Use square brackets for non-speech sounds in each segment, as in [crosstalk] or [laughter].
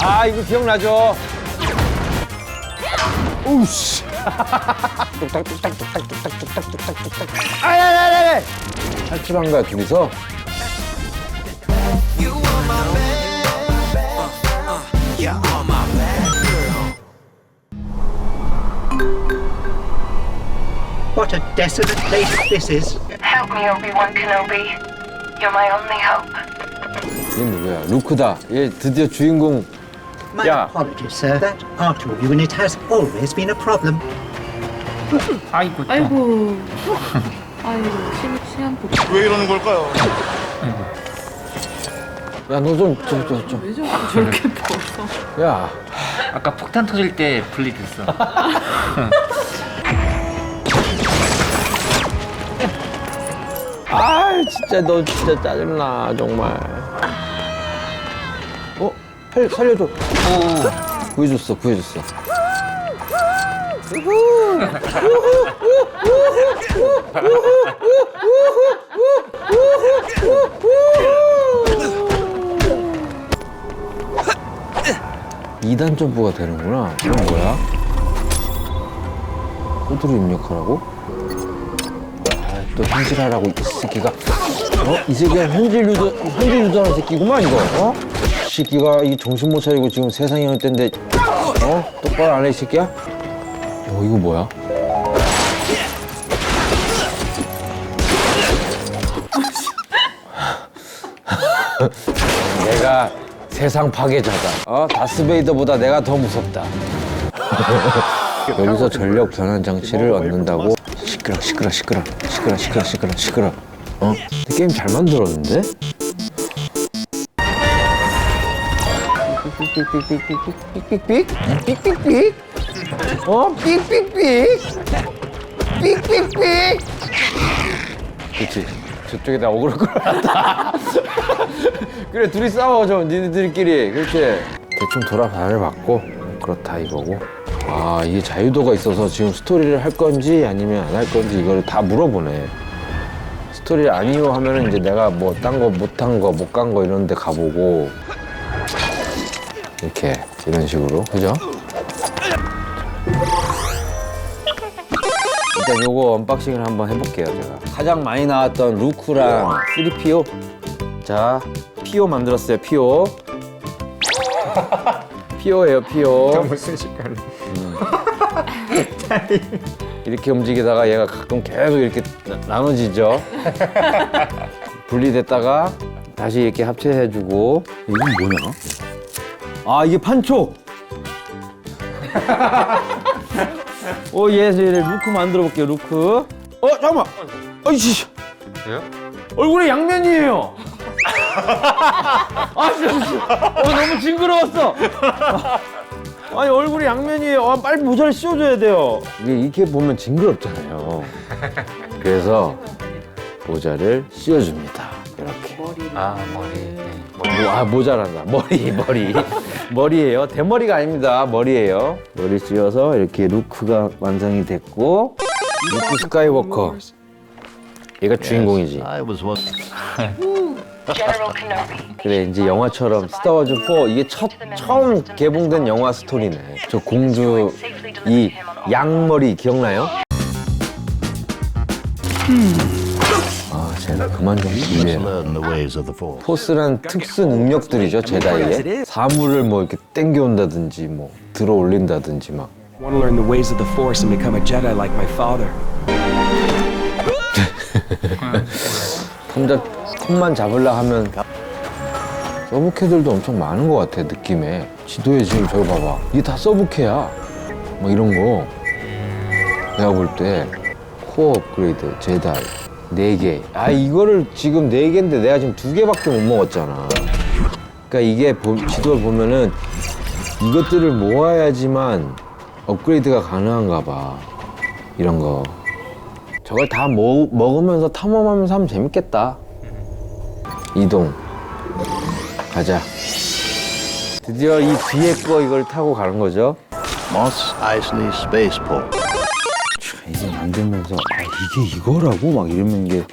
아 이거 기억나죠? 오우씨. 뚝딱 뚝딱 뚝딱 뚝딱 뚝딱 뚝딱 뚝딱. 아야야야야. 탈출한 거야 둘이서. What a desolate place this is. Help me, Obi-Wan Kenobi. You're my only hope. 얘 누구야? 루크다. 얘 드디어 주인공. My Yeah. apologies, sir. That auto unit has always been a problem. 아이고 또. 아이고. [laughs] 아이고, 심, 시한폭. 왜 이러는 걸까요? 야 너 좀 좀 좀 좀. 왜 저렇게, [laughs] 저렇게 벗어? 야. 아까 폭탄 터질 때 분리됐어. [laughs] 아 진짜 너 진짜 짜증나 정말. 어? 살, 살려줘. 구해줬어 구해줬어. 이단 점프가 되는구나. 이건 뭐야? 호두를 입력하라고? 아, 또 현질하라고 이 새끼가 어? 이 새끼가 현질 유도 현질 유도하는 새끼구만 이거 어? 이 새끼가 이 정신 못 차리고 지금 세상이 어때인데 어? 똑바로 안해이 새끼야? 어 이거 뭐야? [laughs] 내가 세상 파괴자다 어? 다스베이더보다 내가 더 무섭다 여기서 전력 변환 장치를 얻는다고 시끄러 시끄러 시끄러 시끄러 시끄러 시끄러 시끄러 어? 게임 잘 만들었는데? 삑삑삑삑삑삑삑삑 삑삑삑 어? 삑삑삑 삑삑삑 그치. 저쪽에다 어그로 끌어놨다. 그래 둘이 싸워 좀 니네들끼리. 그렇지. 대충 돌아봐를 봤고 그렇다 이거고. 아 이게 자유도가 있어서 지금 스토리를 할 건지 아니면 안 할 건지 이거를 다 물어보네. 스토리를 아니요 하면은 이제 내가 뭐 딴 거 못한 거 못 간 거 이런 데 가보고 이렇게 이런 식으로. 그죠? 일단 요거 언박싱을 한번 해볼게요 제가. 가장 많이 나왔던 루크랑 3PO 자 PO 만들었어요 PO PO예요 PO 무슨 색깔? [laughs] 이렇게 움직이다가 얘가 가끔 계속 이렇게 나- 나눠지죠? [laughs] 분리됐다가 다시 이렇게 합체해주고. 이건 뭐냐? 아 이게 판촉. 오 예서 얘를 루크 만들어 볼게요 루크. 어 잠깐만. 어이씨. 왜요? 얼굴에 양면이에요. 아 진짜 어, 너무 징그러웠어. 아니 얼굴이 양면이에요. 아, 빨리 모자를 씌워줘야 돼요. 이게 이렇게 보면 징그럽잖아요. 그래서 모자를 씌워줍니다 이렇게 아 머리. 네. 머리. 뭐, 아 모자란다 머리 [laughs] 머리 머리예요 대머리가 아닙니다 머리예요 머리 씌워서 이렇게 루크가 완성이 됐고 루크 스카이워커 얘가 주인공이지 I was one. General Kenobi. 그래 이제 영화처럼 스타워즈 4 이게 첫 처음 개봉된 영화 스토리네 저 공주 이 양머리 기억나요? 아 그만 좀 Force. 포스란 특수 능력들이죠 제다이의. 사물을 뭐 이렇게 땡겨온다든지 뭐 들어 올린다든지 막. Want to learn the ways of the Force and become a Jedi like my father. [laughs] 탐자 컵만 잡으려 하면 서브캐들도 엄청 많은 것 같아 느낌에. 지도에 지금 저거 봐봐. 이게 다 서브캐야. 뭐 이런 거. 내가 볼 때 코어 업그레이드 제다이 네 개 아 이거를 지금 네 개인데 내가 지금 두 개밖에 못 먹었잖아 그러니까 이게 보- 지도를 보면은 이것들을 모아야지만 업그레이드가 가능한가 봐 이런 거 저걸 다 먹, 먹으면서 탐험하면서 하면 재밌겠다. 이동. 가자. 드디어 이 뒤에 거 이걸 타고 가는 거죠. Moss Eisley Spaceport. 만들면서 아 이게 이거라고 막 이러면 이게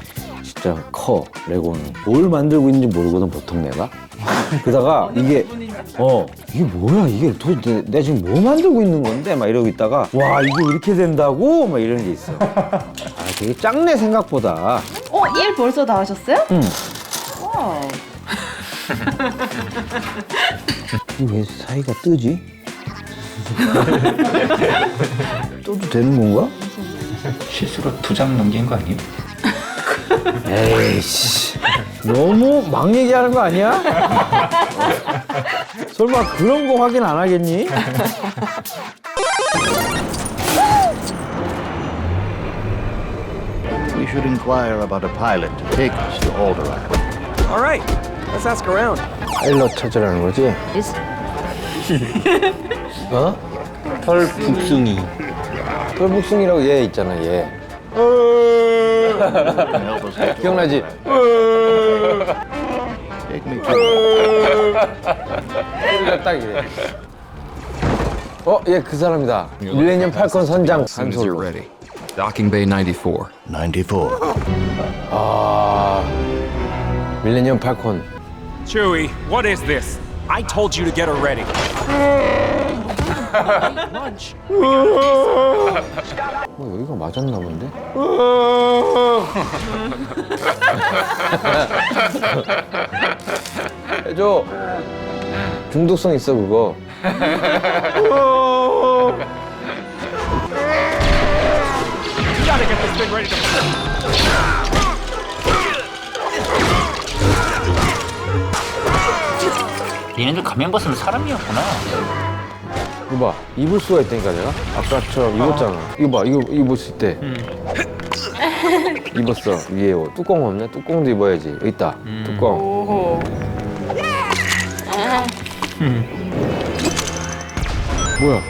진짜 커 레고는 뭘 만들고 있는지 모르거든 보통 내가 [laughs] 그러다가 이게 어 이게 뭐야 이게 도대체 내가 지금 뭐 만들고 있는 건데 막 이러고 있다가 와 이게 이렇게 된다고 막 이런 게 있어 [laughs] 아 되게 작네 생각보다 어, 일 벌써 다 하셨어요? 응. 와. [laughs] 이게 왜 사이가 뜨지? 떠도 되는 건가? 실수로 두 장 넘긴 거 아니에요? 에이씨 너무 막 얘기하는 거 아니야? 설마 그런 거 확인 안 하겠니? We should inquire about a pilot to take us to Alderaan. All right, let's ask around. 파일럿 찾으라는 거지? 어? 털 북숭이. 털북숭이라고 얘 있잖아 얘 기억나지? 소리가 딱 이래 어? 얘 그 사람이다 밀레니엄 팔콘 선장 한 솔로 ready. Docking Bay 94. 94. 아 밀레니엄 팔콘 Chewie, what is this? I told you to get her ready. 뭐 여기가 맞았나 본데? [laughs] 해줘 중독성 있어 그거. 얘네들 가면 벗으면 사람이었구나. 이거 봐. 입을 수가 있다니까 내가? 아까처럼 입었잖아. 이거 봐. 이거 입었을 때. [laughs] 입었어. 위에 옷. 뚜껑 없네? 뚜껑도 입어야지. 여기 있다. 뚜껑. 오호. 뭐야?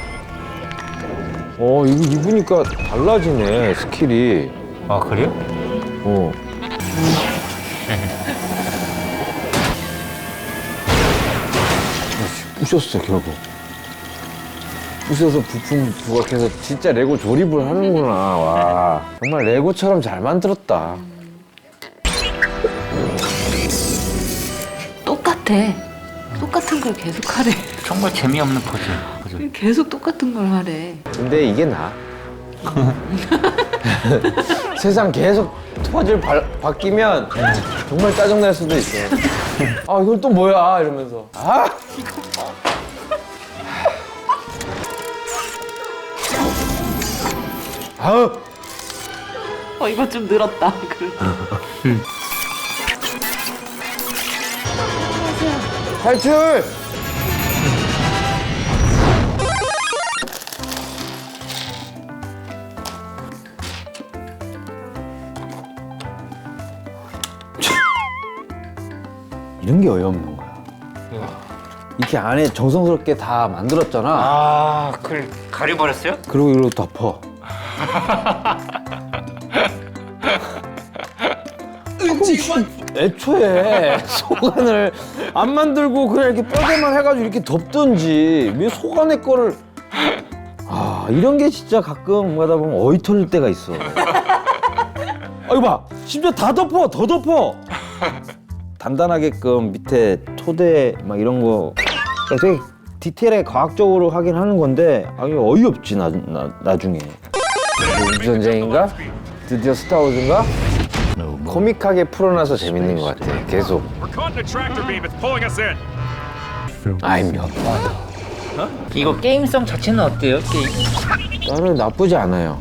어 이거 입으니까 달라지네 스킬이. 아 그래요? 어. [laughs] 부셨어 결국 부셔서 부품 부각해서 진짜 레고 조립을 하는구나 와 정말 레고처럼 잘 만들었다 똑같아. 똑같은 걸 계속 하래. 정말 재미없는 퍼즐. 퍼즐. 계속 똑같은 걸 하래. 근데 이게 나 [laughs] 세상 계속 퍼즐 바, 바뀌면 정말 짜증 날 수도 있어 아 이건 또 뭐야 이러면서 아 아우 어, 이거 좀 늘었다. [laughs] 그래도. 탈출! [laughs] 이런 게 어이없는 거야. 이렇게 안에 정성스럽게 다 만들었잖아. 아 그걸 가려버렸어요? 그리고 이걸로 덮어. 애초에 소간을 안 만들고 그냥 이렇게 뼈대만 해가지고 이렇게 덮든지 왜 소간의 거를? 아 이런 게 진짜 가끔 가다 보면 어이 터질 때가 있어. 아 이거 봐. 심지어 다 덮어 더 덮어. 단단하게끔 밑에 토대 막 이런 거. 그러니까 되게 디테일하게 과학적으로 하긴 하는 건데 아 이거 어이없지 나, 나, 나중에 우주전쟁인가? 드디어 스타워즈인가? 코믹하게 풀어놔서 재밌는 것 같아 계속 us in. 아이면 이거 게임성 자체는 어때요? 게임? 나는 나쁘지 않아요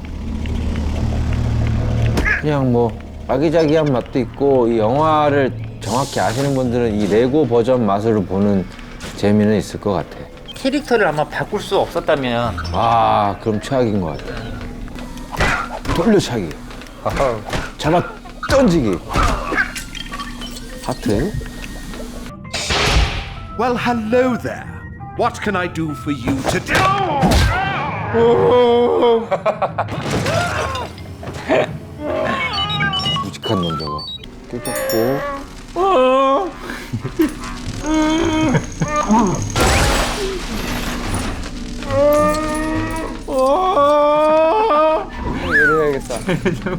그냥 뭐 아기자기한 맛도 있고 이 영화를 정확히 아시는 분들은 이 레고 버전 맛으로 보는 재미는 있을 것 같아 캐릭터를 아마 바꿀 수 없었다면 아 그럼 최악인 것 같아 돌려차기 잡아 던지기 하트 Well, hello there. What can I do for you today? 무직한 남자가 깨졌고 해야겠다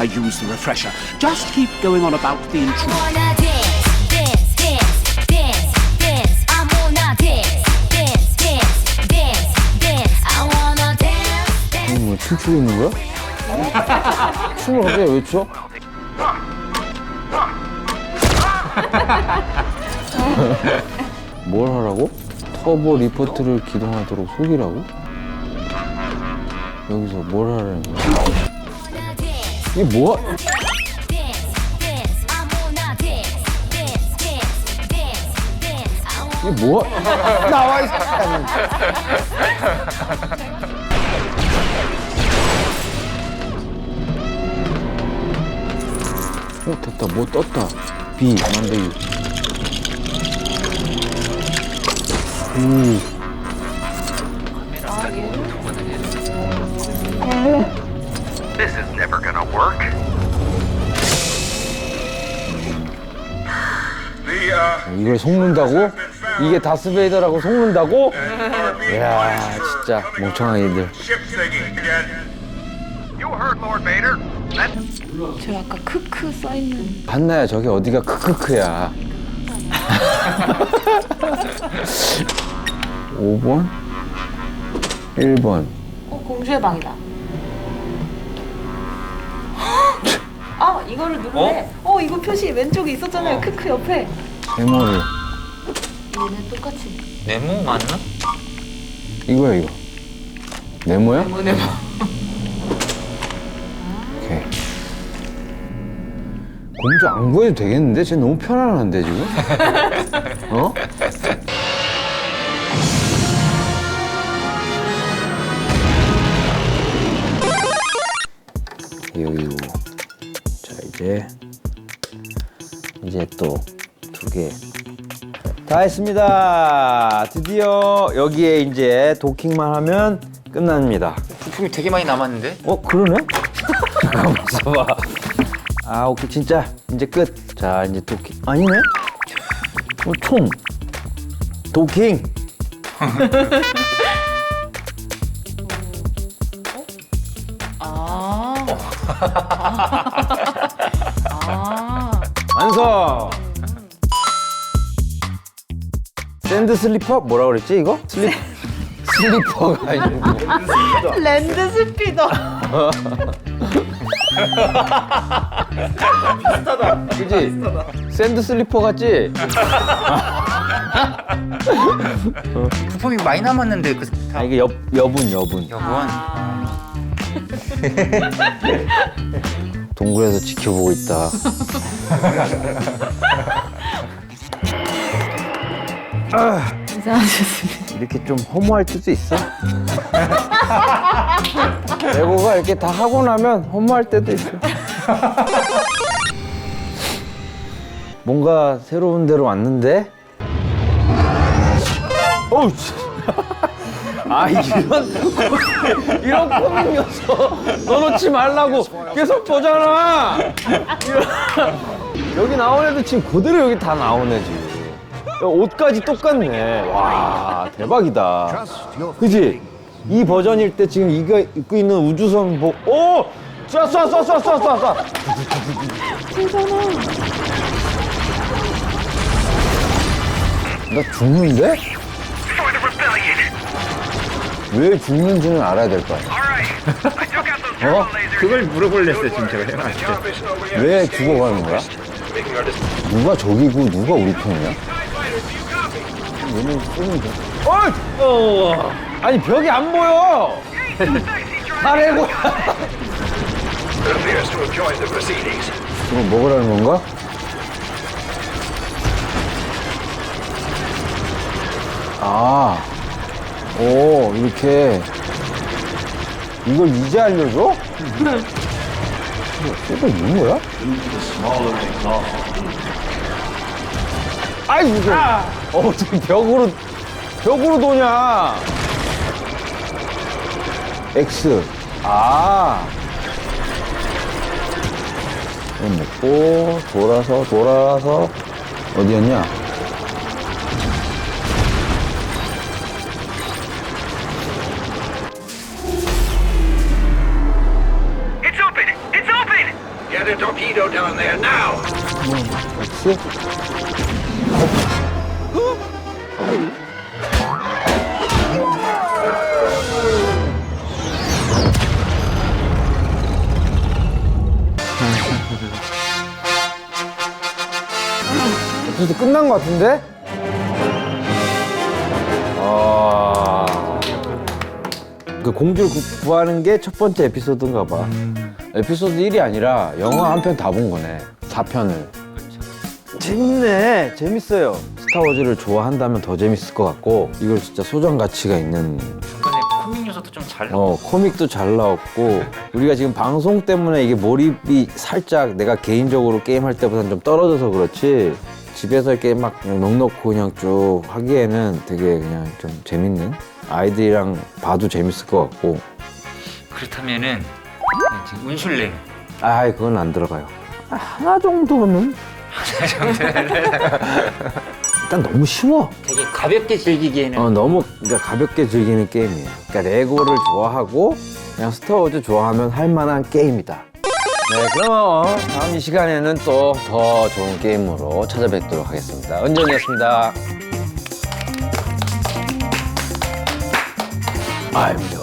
I use the refresher. Just keep going on about the intruder. wanna dance, dance, dance, dance, dance. I wanna dance, dance, dance, dance, dance. I wanna dance, dance. 이거 뭐 춤추고 있는 거야? 춤을 갑자기 왜 춰? [laughs] 뭘 하라고? 터보 리포트를 기동하도록 속이라고? 여기서 뭘 하라는 거야? 이게 뭐야? 이게 뭐야? 나와 이 사람. 어 됐다 뭐 떴다 B 만들기 This is never gonna work. 이걸 속는다고? 이게 다스베이더라고 속는다고? 이야 진짜 멍청한 이들 You heard Lord Vader. 저 아까 크크 써있는 봤나야 저게 어디가 크크크야 5번? 1번. 어 공주의 방이다. 아 이거를 누르네. 어? 이거 표시 왼쪽에 있었잖아요. 크크 옆에. 메모를. 얘는 똑같이. 네모 맞나? 이거야 이거. 네모야? 네모 네모 공주 안 구해도 되겠는데? 쟤 너무 편안한데 지금? [laughs] 어? 여기고 자 이제 이제 또 두 개. 다 했습니다. 드디어 여기에 이제 도킹만 하면 끝납니다. 부품이 되게 많이 남았는데? 어 그러네? [laughs] 잠깐만 있어봐. 아 오케이 진짜 이제 끝. 자 이제 도킹 아니네? 어, 총 도킹. [laughs] 아. 아. 완성. 샌드 슬리퍼 뭐라 그랬지 이거? 슬리 슬리퍼가 아니고 [laughs] 랜드 스피더. [laughs] 그지? 샌드 슬리퍼 같지? 부품이 많이 남았는데 그 아 이게 여 여분 여분. 여분 동굴에서 지켜보고 있다. [laughs] 이상하셨습니다. 이렇게 좀 허무할 때도 있어. [laughs] 레고가 이렇게 다 하고 나면 허무할 때도 있어. 뭔가 새로운 데로 왔는데? 어우, 씨. 아, 이런, 이런 코믹 녀석 넣어놓지 말라고 계속 보잖아. 여기 나온 애도 지금 그대로 여기 다 나오네, 지금. 야, 옷까지 똑같네. 와, 대박이다. 그지? 이 버전일 때 지금 이거 입고 있는 우주선 보, 오! 쏴, 쏴, 쏴, 쏴, 쏴, 쏴, 쏴. 나 죽는데? For the rebellion. 왜 죽는지는 알아야 될거 아니야. All right. I took out those 어? turbo lasers. 그걸 물어볼랬어 지금 제가 해놨을 때 Job isn't over yet. 왜 죽어가는 거야? 누가 적이고 누가 우리 편이야? 얘는 쏘는 게. 어이! 어! 아니 벽이 안 보여! 아래고. Appears to have joined the proceedings. 이거 먹으라는 건가? 아, 오, 이렇게. 이걸 이제 알려줘? 이거 있는 거야? 아이 무슨? 아. 어 지금 벽으로 벽으로 도냐? X. 아. 이건 먹고 돌아서 돌아서 어디였냐? It's open! It's open! Get a torpedo down there now! X? 끝난 것 같은데? 아. 그 공주를 구- 구하는 게 첫 번째 에피소드인가 봐. 에피소드 1이 아니라 영화 한 편 다 본 거네. 4편을. 재밌네. 재밌어요. 스타워즈를 좋아한다면 더 재밌을 것 같고 이걸 진짜 소장 가치가 있는 중간에 코믹 요소도 좀 잘 나와. 어 코믹도 잘 나왔고 우리가 지금 방송 때문에 이게 몰입이 살짝 내가 개인적으로 게임할 때보다는 좀 떨어져서 그렇지 집에서 게임 막 그냥 넉넉고 그냥 쭉 하기에는 되게 그냥 좀 재밌는 아이들이랑 봐도 재밌을 것 같고 그렇다면은 이제 운술랭. 아 그건 안 들어가요 아, 하나 정도는 [laughs] 일단 너무 쉬워 되게 가볍게 즐기기에는 어, 너무 그러니까 가볍게 즐기는 게임이에요. 그러니까 레고를 좋아하고 그냥 스타워즈 좋아하면 할 만한 게임이다. 네, 그럼 다음 이 시간에는 또 더 좋은 게임으로 찾아뵙도록 하겠습니다. 은정이었습니다. Your